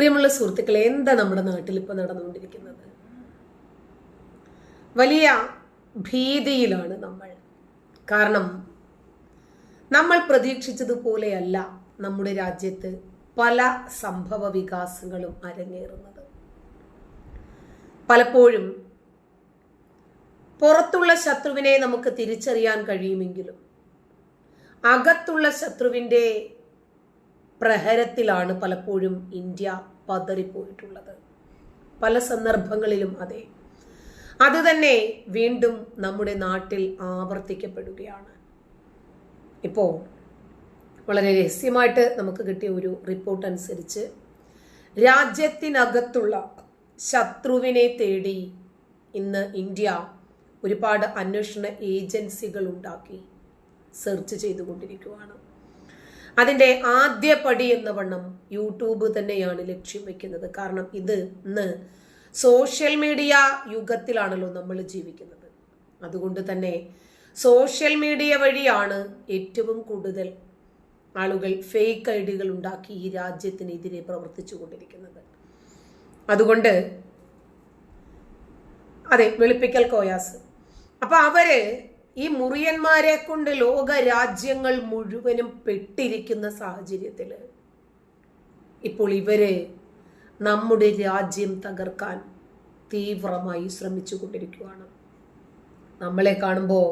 പ്രിയമുള്ള സുഹൃത്തുക്കളെ എന്താ നമ്മുടെ നാട്ടിൽ ഇപ്പൊ നടന്നുകൊണ്ടിരിക്കുന്നത്? വലിയ ഭീതിയിലാണ് നമ്മൾ. കാരണം നമ്മൾ പ്രതീക്ഷിച്ചതുപോലെയല്ല നമ്മുടെ രാജ്യത്ത് പല സംഭവ വികാസങ്ങളും അരങ്ങേറുന്നത്. പലപ്പോഴും പുറത്തുള്ള ശത്രുവിനെ നമുക്ക് തിരിച്ചറിയാൻ കഴിയുമെങ്കിലും അകത്തുള്ള ശത്രുവിന്റെ പ്രഹരത്തിലാണ് പലപ്പോഴും ഇന്ത്യ പതറിപ്പോയിട്ടുള്ളത്. പല സന്ദർഭങ്ങളിലും അതെ. അത് തന്നെ വീണ്ടും നമ്മുടെ നാട്ടിൽ ആവർത്തിക്കപ്പെടുകയാണ്. ഇപ്പോൾ വളരെ രഹസ്യമായിട്ട് നമുക്ക് കിട്ടിയ ഒരു റിപ്പോർട്ട് അനുസരിച്ച് രാജ്യത്തിനകത്തുള്ള ശത്രുവിനെ തേടി ഇന്ന് ഇന്ത്യ ഒരുപാട് അന്വേഷണ ഏജൻസികൾ ഉണ്ടാക്കി സെർച്ച് ചെയ്തുകൊണ്ടിരിക്കുകയാണ്. അതിന്റെ ആദ്യ പടി എന്ന വണ്ണം യൂട്യൂബ് തന്നെയാണ് ലക്ഷ്യം വെക്കുന്നത്. കാരണം ഇത് ഇന്ന് സോഷ്യൽ മീഡിയ യുഗത്തിലാണല്ലോ നമ്മൾ ജീവിക്കുന്നത്. അതുകൊണ്ട് തന്നെ സോഷ്യൽ മീഡിയ വഴിയാണ് ഏറ്റവും കൂടുതൽ ആളുകൾ ഫേക്ക് ഐ ഡികൾ ഉണ്ടാക്കി ഈ രാജ്യത്തിനെതിരെ പ്രവർത്തിച്ചു കൊണ്ടിരിക്കുന്നത്. അതുകൊണ്ട് അതെ വെളുപ്പിക്കൽ കോയാസ്. അപ്പൊ അവർ ഈ മുറിയന്മാരെ കൊണ്ട് ലോക രാജ്യങ്ങൾ മുഴുവനും പെട്ടിരിക്കുന്ന സാഹചര്യത്തിൽ ഇപ്പോൾ ഇവരെ നമ്മുടെ രാജ്യം തകർക്കാൻ തീവ്രമായി ശ്രമിച്ചു കൊണ്ടിരിക്കുകയാണ് നമ്മളെ കാണുമ്പോൾ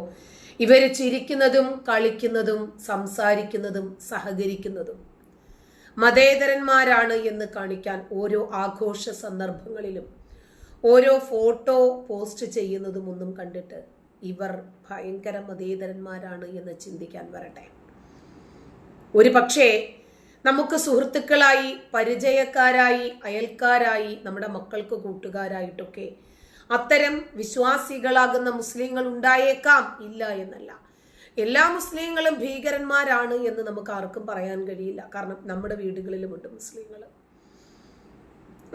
ഇവർ ചിരിക്കുന്നതും കളിക്കുന്നതും സംസാരിക്കുന്നതും സഹകരിക്കുന്നതും മതേതരന്മാരാണ് എന്ന് കാണിക്കാൻ ഓരോ ആഘോഷ സന്ദർഭങ്ങളിലും ഓരോ ഫോട്ടോ പോസ്റ്റ് ചെയ്യുന്നതും ഒന്നും കണ്ടിട്ട് ഇവർ ഭയങ്കര മതേതരന്മാരാണ് എന്ന് ചിന്തിക്കാൻ വരട്ടെ. ഒരു പക്ഷേ നമുക്ക് സുഹൃത്തുക്കളായി പരിചയക്കാരായി അയൽക്കാരായി നമ്മുടെ മക്കൾക്ക് കൂട്ടുകാരായിട്ടൊക്കെ അത്തരം വിശ്വാസികളാകുന്ന മുസ്ലിങ്ങൾ ഉണ്ടായേക്കാം. ഇല്ല എന്നല്ല. എല്ലാ മുസ്ലിങ്ങളും ഭീകരന്മാരാണ് എന്ന് നമുക്ക് ആർക്കും പറയാൻ കഴിയില്ല. കാരണം നമ്മുടെ വീടുകളിലുമുണ്ട് മുസ്ലിങ്ങൾ.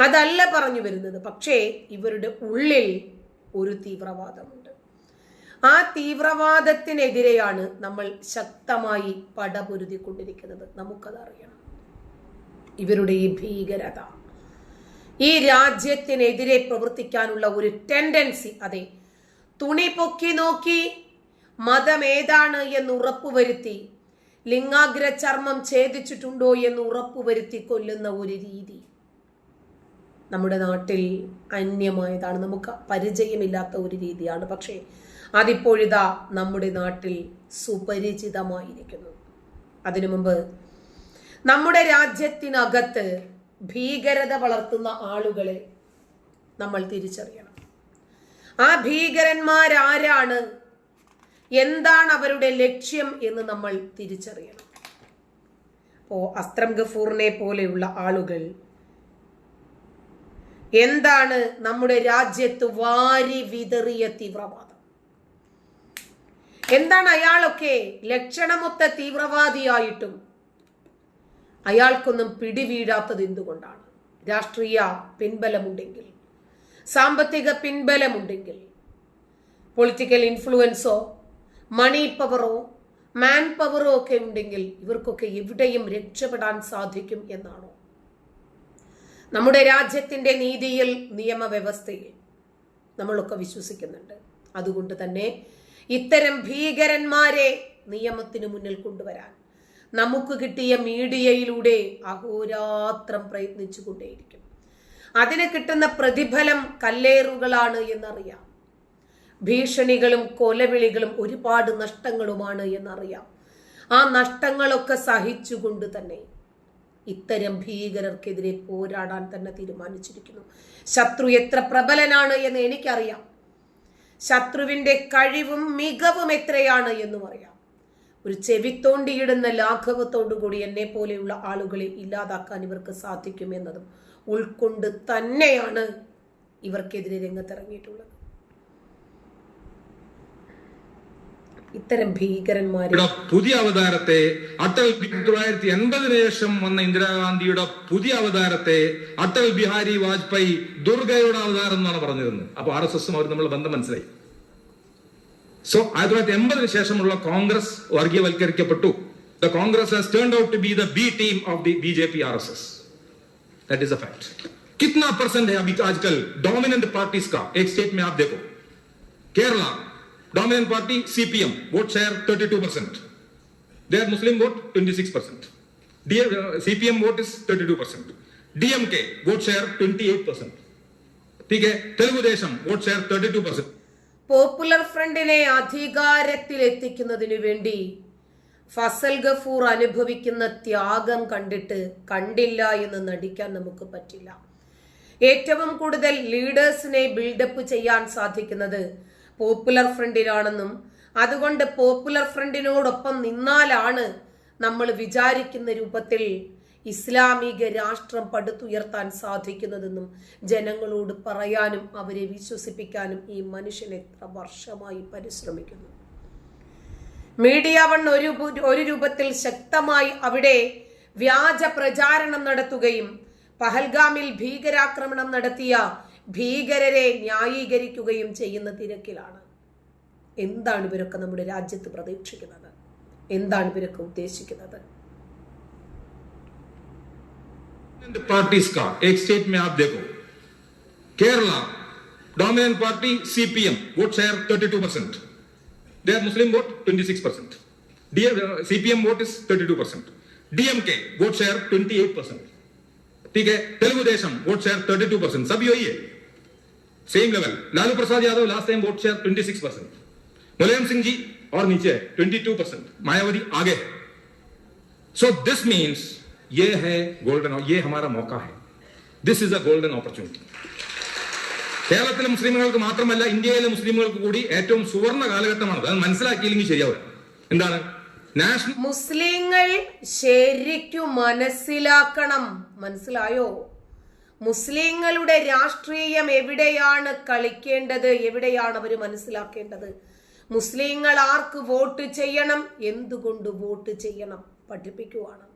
അതല്ല പറഞ്ഞു വരുന്നത്. പക്ഷേ ഇവരുടെ ഉള്ളിൽ ഒരു തീവ്രവാദമുണ്ട്. ആ തീവ്രവാദത്തിനെതിരെയാണ് നമ്മൾ ശക്തമായി പടപൊരുതിക്കൊണ്ടിരിക്കുന്നത്. നമുക്കതറിയണം. ഇവരുടെ ഈ ഭീകരത ഈ രാജ്യത്തിനെതിരെ പ്രവർത്തിക്കാനുള്ള ഒരു ടെൻഡൻസി അതെ തുണി പൊക്കി നോക്കി മതം ഏതാണ് എന്ന് ഉറപ്പുവരുത്തി ലിംഗാഗ്ര ചർമ്മം ഛേദിച്ചിട്ടുണ്ടോ എന്ന് ഉറപ്പുവരുത്തി കൊല്ലുന്ന ഒരു രീതി നമ്മുടെ നാട്ടിൽ അന്യമായതാണ്. നമുക്ക് പരിചയമില്ലാത്ത ഒരു രീതിയാണ്. പക്ഷേ അതിപ്പോഴിതാ നമ്മുടെ നാട്ടിൽ സുപരിചിതമായിരിക്കുന്നു. അതിനു മുമ്പ് നമ്മുടെ രാജ്യത്തിനകത്ത് ഭീകരത വളർത്തുന്ന ആളുകളെ നമ്മൾ തിരിച്ചറിയണം. ആ ഭീകരന്മാരാരാണ് എന്താണ് അവരുടെ ലക്ഷ്യം എന്ന് നമ്മൾ തിരിച്ചറിയണം. അപ്പോ അസ്ത്രം ഗഫൂറിനെ പോലെയുള്ള ആളുകൾ എന്താണ് നമ്മുടെ രാജ്യത്ത് വാരി വിതറിയ തീവ്രവാദം? എന്താണ് അയാളൊക്കെ? ലക്ഷണമൊത്ത തീവ്രവാദിയായിട്ടും അയാൾക്കൊന്നും പിടിവീഴാത്തത് എന്തുകൊണ്ടാണ്? രാഷ്ട്രീയ പിൻബലമുണ്ടെങ്കിൽ സാമ്പത്തിക പിൻബലമുണ്ടെങ്കിൽ പൊളിറ്റിക്കൽ ഇൻഫ്ലുവൻസോ മണി പവറോ മാൻ പവറോ ഒക്കെ ഉണ്ടെങ്കിൽ ഇവർക്കൊക്കെ എവിടെയും രക്ഷപ്പെടാൻ സാധിക്കും എന്നാണോ? നമ്മുടെ രാജ്യത്തിന്റെ നീതിയിൽ നിയമവ്യവസ്ഥയിൽ നമ്മളൊക്കെ വിശ്വസിക്കുന്നുണ്ട്. അതുകൊണ്ട് തന്നെ ഇത്തരം ഭീകരന്മാരെ നിയമത്തിന് മുന്നിൽ കൊണ്ടുവരാൻ നമുക്ക് കിട്ടിയ മീഡിയയിലൂടെ അഹോരാത്രം പ്രയത്നിച്ചു കൊണ്ടേയിരിക്കും അതിന് കിട്ടുന്ന പ്രതിഫലം കല്ലേറുകളാണ് എന്നറിയാം. ഭീഷണികളും കൊലവിളികളും ഒരുപാട് നഷ്ടങ്ങളുമാണ് എന്നറിയാം. ആ നഷ്ടങ്ങളൊക്കെ സഹിച്ചുകൊണ്ട് തന്നെ ഇത്തരം ഭീകരർക്കെതിരെ പോരാടാൻ തന്നെ തീരുമാനിച്ചിരിക്കുന്നു. ശത്രു എത്ര പ്രബലനാണ് എന്ന് എനിക്കറിയാം. ശത്രുവിന്റെ കഴിവും മികവും എത്രയാണ് എന്ന് അറിയാം. ഒരു ചെവിത്തോണ്ടിയിടുന്ന ലാഘവത്തോടു കൂടി എന്നെ പോലെയുള്ള ആളുകളെ ഇല്ലാതാക്കാൻ ഇവർക്ക് സാധിക്കുമെന്നതും ഉൾക്കൊണ്ട് തന്നെയാണ് ഇവർക്കെതിരെ രംഗത്തിറങ്ങിയിട്ടുള്ളത്. ഇത്തരം ഭീകരന്മാരെ യുടെ പുതിയ അവതാരത്തെ അടൽ ബി- തൊള്ളായിരത്തി എൺപതിന് ശേഷം വന്ന ഇന്ദിരാഗാന്ധിയുടെ പുതിയ അവതാരത്തെ അടൽ ബിഹാരി വാജ്പേയി ദുർഗയുടെ അവതാരം എന്നാണ് പറഞ്ഞിരുന്നത് അപ്പൊ ആർ എസ് എസും അവർ നമ്മൾ ബന്ധം മനസ്സിലായി സോ ആയിരത്തി തൊള്ളായിരത്തി എൺപതിന് ശേഷമുള്ള Congress വർഗീയവൽക്കരിക്കപ്പെട്ടു the Congress has turned out to be the B team of the B J P R S S that is a fact कितना परसेंट है अभी आजकल डोमिनेंट पार्टीज का एक स्टेट में आप देखो Kerala dominant party CPM vote share 32 percent there Muslim vote 26 percent CPM vote is 32 percent DMK vote share 28 percent ठीक है Telugu Desam vote share 32 percent popular ഫ്രണ്ടിനെ അധികാരത്തിലെത്തിക്കുന്നതിനു വേണ്ടി ഫസൽ ഗഫൂർ അനുഭവിക്കുന്ന ത്യാഗം കണ്ടിട്ട് കണ്ടില്ല എന്ന് നടിക്കാൻ നമുക്ക് പറ്റില്ല ഏറ്റവും കൂടുതൽ ലീഡേഴ്സിനെ ബിൽഡപ്പ് ചെയ്യാൻ സാധിക്കുന്നത് പോപ്പുലർ ഫ്രണ്ടിലാണെന്നും അതുകൊണ്ട് പോപ്പുലർ ഫ്രണ്ടിനോടൊപ്പം നിന്നാലാണ് നമ്മൾ വിചാരിക്കുന്ന രൂപത്തിൽ ഇസ്ലാമിക രാഷ്ട്രം പടുത്തുയർത്താൻ സാധിക്കുന്നതെന്നും ജനങ്ങളോട് പറയാനും അവരെ വിശ്വസിപ്പിക്കാനും ഈ മനുഷ്യൻ എത്ര വർഷമായി പരിശ്രമിക്കുന്നു. മീഡിയ വൺ ഒരു ഒരു രൂപത്തിൽ ശക്തമായി അവിടെ വ്യാജ പ്രചാരണം നടത്തുകയും പഹൽഗാമിൽ ഭീകരാക്രമണം നടത്തിയ ഭീകരരെ ന്യായീകരിക്കുകയും ചെയ്യുന്ന തിരക്കിലാണ് എന്താണ് ഇവരൊക്കെ നമ്മുടെ രാജ്യത്ത് പ്രതീക്ഷിക്കുന്നത് എന്താണ് ഇവരൊക്കെ ഉദ്ദേശിക്കുന്നത് पार्टीज का एक स्टेट में आप देखो Kerala dominant party CPM vote share 32 percent there Muslim vote 26 percent CPM vote is 32 percent DMK vote share 28 percent ठीक है Telugu Desam vote share 32 percent सब यही है same level Lalu Prasad Yadav last time vote share 26 percent Mulayam Singh ji और नीचे है 22 percent Mayawati आगे है सो दिस मीन्स ये है गोल्डन ये हमारा मौका है this is a golden opportunity കേരളത്തിലെ മുസ്ലിമുകൾക്ക് മാത്രമല്ല ഇന്ത്യയിലെ മുസ്ലിമുകൾക്ക് കൂടി ഏറ്റവും സുവർണ കാലഘട്ടമാണ് അത് മനസ്സിലാക്കിയില്ലെങ്കിൽ ശരിയാവില്ല എന്താണ് നാഷണൽ മുസ്ലിങ്ങൾ ശരിക്കും മനസ്സിലാക്കണം മനസ്സിലായോ മുസ്ലിങ്ങളുടെ രാഷ്ട്രീയം എവിടെയാണ് കളിക്കേണ്ടത്? എവിടെയാണ് അവർ മനസ്സിലാക്കേണ്ടത്? മുസ്ലിങ്ങൾ ആർക്ക് വോട്ട് ചെയ്യണം? എന്തുകൊണ്ട് വോട്ട് ചെയ്യണം? പഠിപ്പിക്കുവാണ്.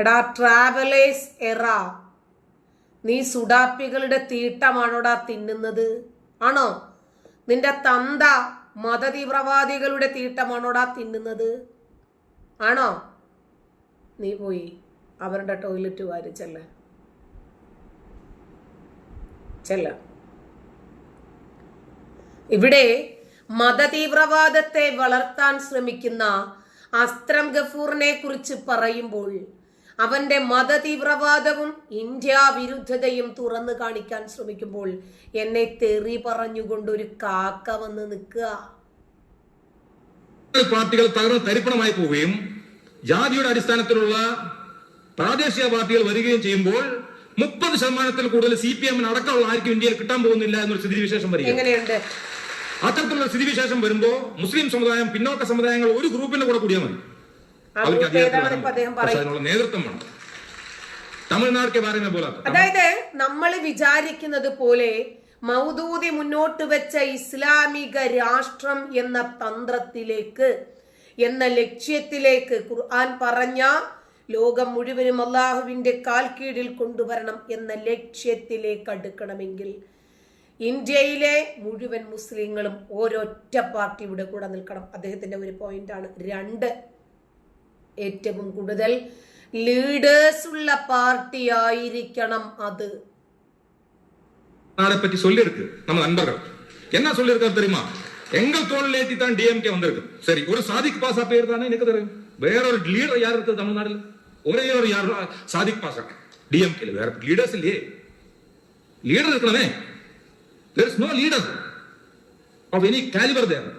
എടാ ട്രാവലേഴ്സ് എറ നീ സുഡാപ്പികളുടെ തീട്ടമാണോടാ തിന്നുന്നത്? ആണോ? നിന്റെ തന്ത മതതീവ്രവാദികളുടെ തീട്ടമാണോടാ തിന്നുന്നത്? ആണോ? നീ പോയി. അവരുടെ ടോയ്ലറ്റ് വാരി ചെല്ല. ചെല്ല. ഇവിടെ മതതീവ്രവാദത്തെ വളർത്താൻ ശ്രമിക്കുന്ന അസ്ത്രം ഗഫൂറിനെ കുറിച്ച് പറയുമ്പോൾ അവന്റെ മതതീവ്രവാദവും ഇന്ത്യ വിരുദ്ധതയും തുറന്നു കാണിക്കാൻ ശ്രമിക്കുമ്പോൾ എന്നെ തെറി പറഞ്ഞുകൊണ്ട് ഒരു കാക്ക വന്ന് നിൽക്കുക. പാർട്ടികൾ തകർന്ന് തരിപ്പണമായി പോവുകയും ജാതിയുടെ അടിസ്ഥാനത്തിലുള്ള പ്രാദേശിക പാർട്ടികൾ വരികയും ചെയ്യുമ്പോൾ മുപ്പത് ശതമാനത്തിൽ കൂടുതൽ സി പി എമ്മിന് അടക്കമുള്ള ആർക്കും ഇന്ത്യയിൽ കിട്ടാൻ പോകുന്നില്ല എന്നൊരു സ്ഥിതിവിശേഷം വരിക. എങ്ങനെയുണ്ട്? അത്തരത്തിലുള്ള സ്ഥിതിവിശേഷം വരുമ്പോ മുസ്ലിം സമുദായം പിന്നോക്ക സമുദായങ്ങൾ ഒരു ഗ്രൂപ്പിന്റെ കൂടെ കൂടിയാൽ മതി. അവർക്ക് അതിനുള്ള നേതൃത്വം വേണം. തമിഴ്നാട് പോലെ അതായത് നമ്മൾ വിചാരിക്കുന്നത് പോലെ മൗദൂദി മുന്നോട്ട് വെച്ച ഇസ്ലാമിക രാഷ്ട്രം എന്ന തന്ത്രത്തിലേക്ക് എന്ന ലക്ഷ്യത്തിലേക്ക് ഖുർആൻ പറഞ്ഞ ലോകം മുഴുവനും അള്ളാഹുവിന്റെ കാൽ കീഴിൽ കൊണ്ടുവരണം എന്ന ലക്ഷ്യത്തിലേക്ക് അടുക്കണമെങ്കിൽ ഇന്ത്യയിലെ മുഴുവൻ മുസ്ലിങ്ങളും ഒരൊറ്റ പാർട്ടിയുടെ കൂടെ നിൽക്കണം അദ്ദേഹത്തിന്റെ ഒരു പോയിന്റാണ് രണ്ട് ഏറ്റവും കൂടുതൽ ലീഡേഴ്സ് ഉള്ള പാർട്ടി ആയിരിക്കണം അത് நாடை பற்றி சொல்லியிருக்கு நம்ம நண்பர்கள் என்ன சொல்லியிருக்காரு தெரியுமா எங்கள் தோளில் ஏற்றி தான் டிஎம்கே வந்திருக்கு சரி ஒரு சாதிக் பாசா பேர் தானே எனக்கு தெரியும் வேற ஒரு லீடர் யார் இருக்குது தமிழ்நாடுல ஒரேயொரு யார் சாதிக் பாசன் டிஎம்கேல வேற லீடர்ஸ் இல்லையே லீடர் இருக்கணுமே there is no leader of any caliber there.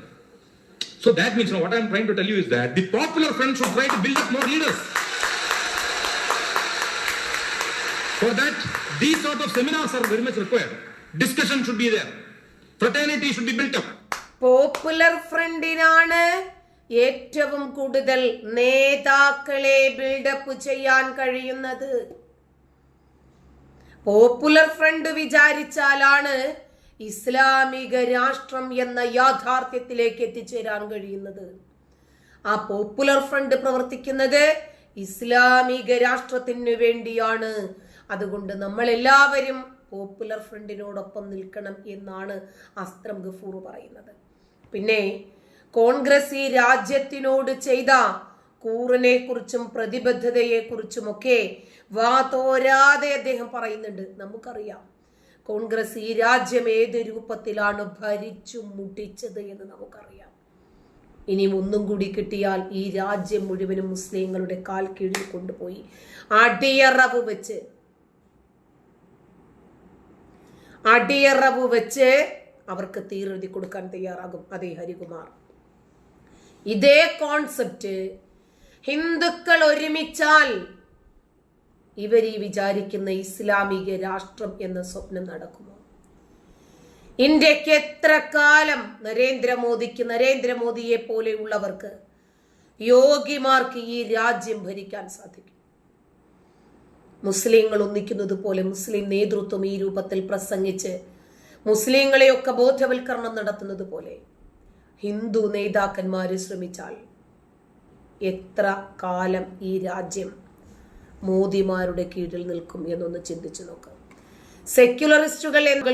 So that means, you know, what I'm trying to tell you is that the popular front should try to build up more leaders. For that, these sort of seminars are very much required. Discussion should be there. Fraternity should be built up. Popular friend in honor. ഏറ്റവും കൂടുതൽ നേതാക്കളെ build-up ചെയ്യാൻ കഴിയുന്നത്? Popular front വിചാരിച്ചാലാണ് ഇസ്ലാമിക രാഷ്ട്രം എന്ന യാഥാർത്ഥ്യത്തിലേക്ക് എത്തിച്ചേരാൻ കഴിയുന്നത്. ആ പോപ്പുലർ ഫ്രണ്ട് പ്രവർത്തിക്കുന്നത് ഇസ്ലാമിക രാഷ്ട്രത്തിനു വേണ്ടിയാണ്. അതുകൊണ്ട് നമ്മൾ എല്ലാവരും പോപ്പുലർ ഫ്രണ്ടിനോടൊപ്പം നിൽക്കണം എന്നാണ് അസ്ത്രം ഗഫൂർ പറയുന്നത്. പിന്നെ കോൺഗ്രസ് ഈ രാജ്യത്തിനോട് ചെയ്ത കൂറിനെ കുറിച്ചും പ്രതിബദ്ധതയെ കുറിച്ചുമൊക്കെ വാ തോരാതെ അദ്ദേഹം പറയുന്നുണ്ട്. നമുക്കറിയാം കോൺഗ്രസ് ഈ രാജ്യം ഏത് രൂപത്തിലാണ് ഭരിച്ചു മുട്ടിച്ചത് എന്ന് നമുക്കറിയാം. ഇനി ഒന്നും കൂടി കിട്ടിയാൽ ഈ രാജ്യം മുഴുവനും മുസ്ലിങ്ങളുടെ കാൽ കീഴിൽ കൊണ്ടുപോയി അടിയറവ് വെച്ച് അടിയറവ് വെച്ച് അവർക്ക് തീരെഴുതി കൊടുക്കാൻ തയ്യാറാകും. അതേ ഹരികുമാർ. ഇതേ കോൺസെപ്റ്റ് ഹിന്ദുക്കൾ ഒരുമിച്ചാൽ ഇവർ ഈ വിചാരിക്കുന്ന ഇസ്ലാമിക രാഷ്ട്രം എന്ന സ്വപ്നം നടക്കുമോ? ഇന്ത്യയ്ക്ക് എത്ര കാലം നരേന്ദ്രമോദിക്ക് നരേന്ദ്രമോദിയെ പോലെയുള്ളവർക്ക് യോഗിമാർക്ക് ഈ രാജ്യം ഭരിക്കാൻ സാധിക്കും? മുസ്ലിങ്ങൾ ഒന്നിക്കുന്നത് പോലെ മുസ്ലിം നേതൃത്വം ഈ രൂപത്തിൽ പ്രസംഗിച്ച് മുസ്ലിങ്ങളെയൊക്കെ ബോധവൽക്കരണം നടത്തുന്നത് പോലെ ഹിന്ദു നേതാക്കന്മാർ ശ്രമിച്ചാൽ എത്ര കാലം ഈ രാജ്യം മോദിമാരുടെ കീഴിൽ നിൽക്കും എന്നൊന്ന് ചിന്തിച്ചു നോക്കാം. സെക്യുലറിസ്റ്റുകൾ